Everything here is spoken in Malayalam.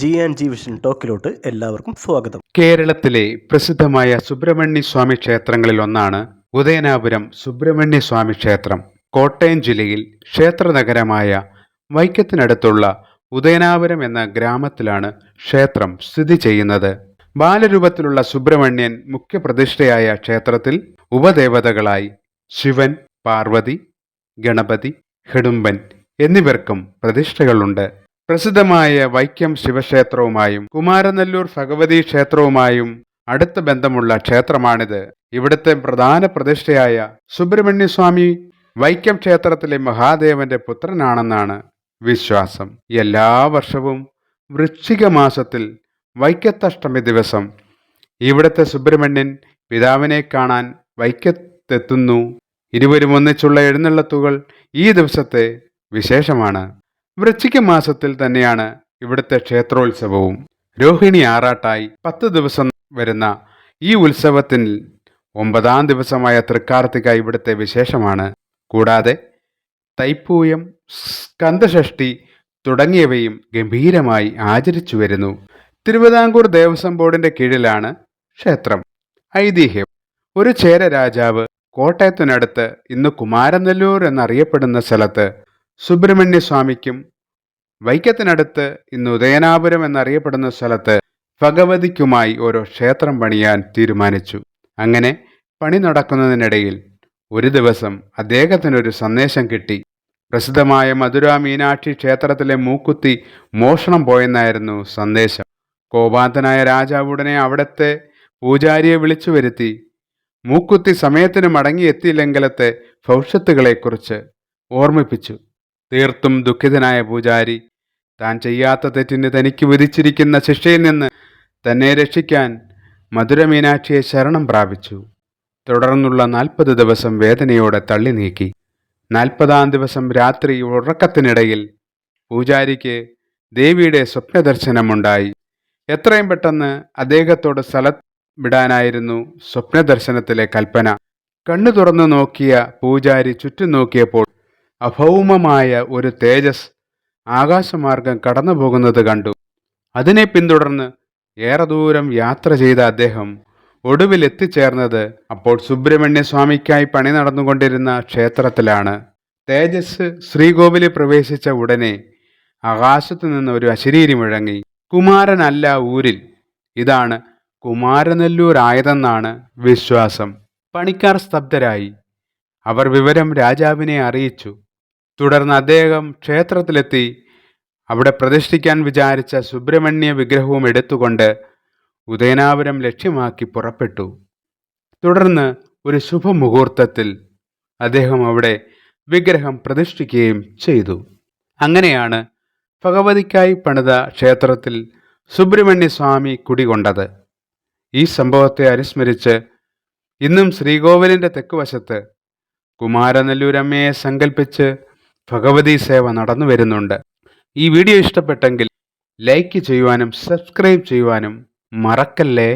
ജി ആൻഡ് ജി വിഷൻ ടോക്കിലോട്ട് എല്ലാവർക്കും സ്വാഗതം. കേരളത്തിലെ പ്രസിദ്ധമായ സുബ്രഹ്മണ്യ സ്വാമി ക്ഷേത്രങ്ങളിൽ ഒന്നാണ് ഉദയനാപുരം സുബ്രഹ്മണ്യ സ്വാമി ക്ഷേത്രം. കോട്ടയം ജില്ലയിൽ ക്ഷേത്രനഗരമായ വൈക്കത്തിനടുത്തുള്ള ഉദയനാപുരം എന്ന ഗ്രാമത്തിലാണ് ക്ഷേത്രം സ്ഥിതി ചെയ്യുന്നത്. ബാലരൂപത്തിലുള്ള സുബ്രഹ്മണ്യൻ മുഖ്യപ്രതിഷ്ഠയായ ക്ഷേത്രത്തിൽ ഉപദേവതകളായി ശിവൻ പാർവതി ഗണപതി ഹിഡുംബൻ എന്നിവർക്കും പ്രതിഷ്ഠകളുണ്ട്. പ്രസിദ്ധമായ വൈക്കം ശിവക്ഷേത്രവുമായും കുമാരനെല്ലൂർ ഭഗവതി ക്ഷേത്രവുമായും അടുത്ത ബന്ധമുള്ള ക്ഷേത്രമാണിത്. ഇവിടുത്തെ പ്രധാന പ്രതിഷ്ഠയായ സുബ്രഹ്മണ്യസ്വാമി വൈക്കം ക്ഷേത്രത്തിലെ മഹാദേവന്റെ പുത്രനാണെന്നാണ് വിശ്വാസം. എല്ലാ വർഷവും വൃശ്ചിക മാസത്തിൽ വൈക്കത്തഷ്ടമി ദിവസം ഇവിടുത്തെ സുബ്രഹ്മണ്യൻ പിതാവിനെ കാണാൻ വൈക്കത്തെത്തുന്നു. ഇരുവരും ഒന്നിച്ചുള്ള എഴുന്നള്ളത്തുകൾ ഈ ദിവസത്തെ വിശേഷമാണ്. വൃശ്ചിക മാസത്തിൽ തന്നെയാണ് ഇവിടുത്തെ ക്ഷേത്രോത്സവവും. രോഹിണി ആറാട്ടായി പത്ത് ദിവസം വരുന്ന ഈ ഉത്സവത്തിൽ ഒമ്പതാം ദിവസമായ തൃക്കാർത്തിക ഇവിടുത്തെ വിശേഷമാണ്. കൂടാതെ തൈപ്പൂയം സ്കന്ധഷഷ്ടി തുടങ്ങിയവയും ഗംഭീരമായി ആചരിച്ചു വരുന്നു. തിരുവിതാംകൂർ ദേവസ്വം ബോർഡിന്റെ കീഴിലാണ് ക്ഷേത്രം. ഐതിഹ്യം. ഒരു ചേര രാജാവ് കോട്ടയത്തിനടുത്ത് ഇന്ന് കുമാരനെല്ലൂർ എന്നറിയപ്പെടുന്ന സ്ഥലത്ത് സുബ്രഹ്മണ്യ സ്വാമിക്കും വൈക്കത്തിനടുത്ത് ഇന്ന് ഉദയനാപുരം എന്നറിയപ്പെടുന്ന സ്ഥലത്ത് ഭഗവതിക്കുമായി ഓരോ ക്ഷേത്രം പണിയാൻ തീരുമാനിച്ചു. അങ്ങനെ പണി നടക്കുന്നതിനിടയിൽ ഒരു ദിവസം അദ്ദേഹത്തിനൊരു സന്ദേശം കിട്ടി. പ്രസിദ്ധമായ മധുര മീനാക്ഷി ക്ഷേത്രത്തിലെ മൂക്കുത്തി മോഷണം പോയെന്നായിരുന്നു സന്ദേശം. കോപാന്തനായ രാജാവ് ഉടനെ അവിടത്തെ പൂജാരിയെ വിളിച്ചു വരുത്തി. മൂക്കുത്തി സമയത്തിന് മടങ്ങിയെത്തിയില്ലെങ്കിലത്തെ ഭവിഷ്യത്തുകളെക്കുറിച്ച് ഓർമ്മിപ്പിച്ചു. തീർത്തും ദുഃഖിതനായ പൂജാരി താൻ ചെയ്യാത്ത തെറ്റിന് തനിക്ക് വിധിച്ചിരിക്കുന്ന ശിക്ഷയിൽ നിന്ന് തന്നെ രക്ഷിക്കാൻ മധുര മീനാക്ഷിയെ ശരണം പ്രാപിച്ചു. തുടർന്നുള്ള നാൽപ്പത് ദിവസം വേദനയോടെ തള്ളി നീക്കി. നാൽപ്പതാം ദിവസം രാത്രി ഉറക്കത്തിനിടയിൽ പൂജാരിക്ക് ദേവിയുടെ സ്വപ്നദർശനമുണ്ടായി. എത്രയും പെട്ടെന്ന് അദ്ദേഹത്തോട് സ്ഥലത്ത് വിടാനായിരുന്നു സ്വപ്നദർശനത്തിലെ കൽപ്പന. കണ്ണു തുറന്നു നോക്കിയ പൂജാരി ചുറ്റും നോക്കിയപ്പോൾ അഭൗമമായ ഒരു തേജസ് ആകാശമാർഗം കടന്നു പോകുന്നത് കണ്ടു. അതിനെ പിന്തുടർന്ന് ഏറെ ദൂരം യാത്ര ചെയ്ത അദ്ദേഹം ഒടുവിൽ എത്തിച്ചേർന്നത് അപ്പോൾ സുബ്രഹ്മണ്യ സ്വാമിക്കായി പണി നടന്നുകൊണ്ടിരുന്ന ക്ഷേത്രത്തിലാണ്. തേജസ് ശ്രീകോവിലിൽ പ്രവേശിച്ച ഉടനെ ആകാശത്തു നിന്ന് ഒരു അശരീരി മുഴങ്ങി. കുമാരനല്ല ഊരിൽ. ഇതാണ് കുമാരനെല്ലൂർ ആയതെന്നാണ് വിശ്വാസം. പണിക്കാർ സ്തബ്ധരായി. അവർ വിവരം രാജാവിനെ അറിയിച്ചു. തുടർന്ന് അദ്ദേഹം ക്ഷേത്രത്തിലെത്തി. അവിടെ പ്രതിഷ്ഠിക്കാൻ വിചാരിച്ച സുബ്രഹ്മണ്യ വിഗ്രഹവും എടുത്തുകൊണ്ട് ഉദയനാപുരം ലക്ഷ്യമാക്കി പുറപ്പെട്ടു. തുടർന്ന് ഒരു ശുഭമുഹൂർത്തത്തിൽ അദ്ദേഹം അവിടെ വിഗ്രഹം പ്രതിഷ്ഠിക്കുകയും ചെയ്തു. അങ്ങനെയാണ് ഭഗവതിക്കായി പണിത ക്ഷേത്രത്തിൽ സുബ്രഹ്മണ്യ സ്വാമി കുടികൊണ്ടത് ഈ സംഭവത്തെ അനുസ്മരിച്ച് ഇന്നും ശ്രീകോവിലിന്റെ തെക്കുവശത്ത് കുമാരനെല്ലൂരമ്മയെ സങ്കല്പിച്ച് ഭഗവതി സേവ നടന്നു വരുന്നുണ്ട്. ഈ വീഡിയോ ഇഷ്ടപ്പെട്ടെങ്കിൽ ലൈക്ക് ചെയ്യുവാനും സബ്സ്ക്രൈബ് ചെയ്യുവാനും മറക്കല്ലേ?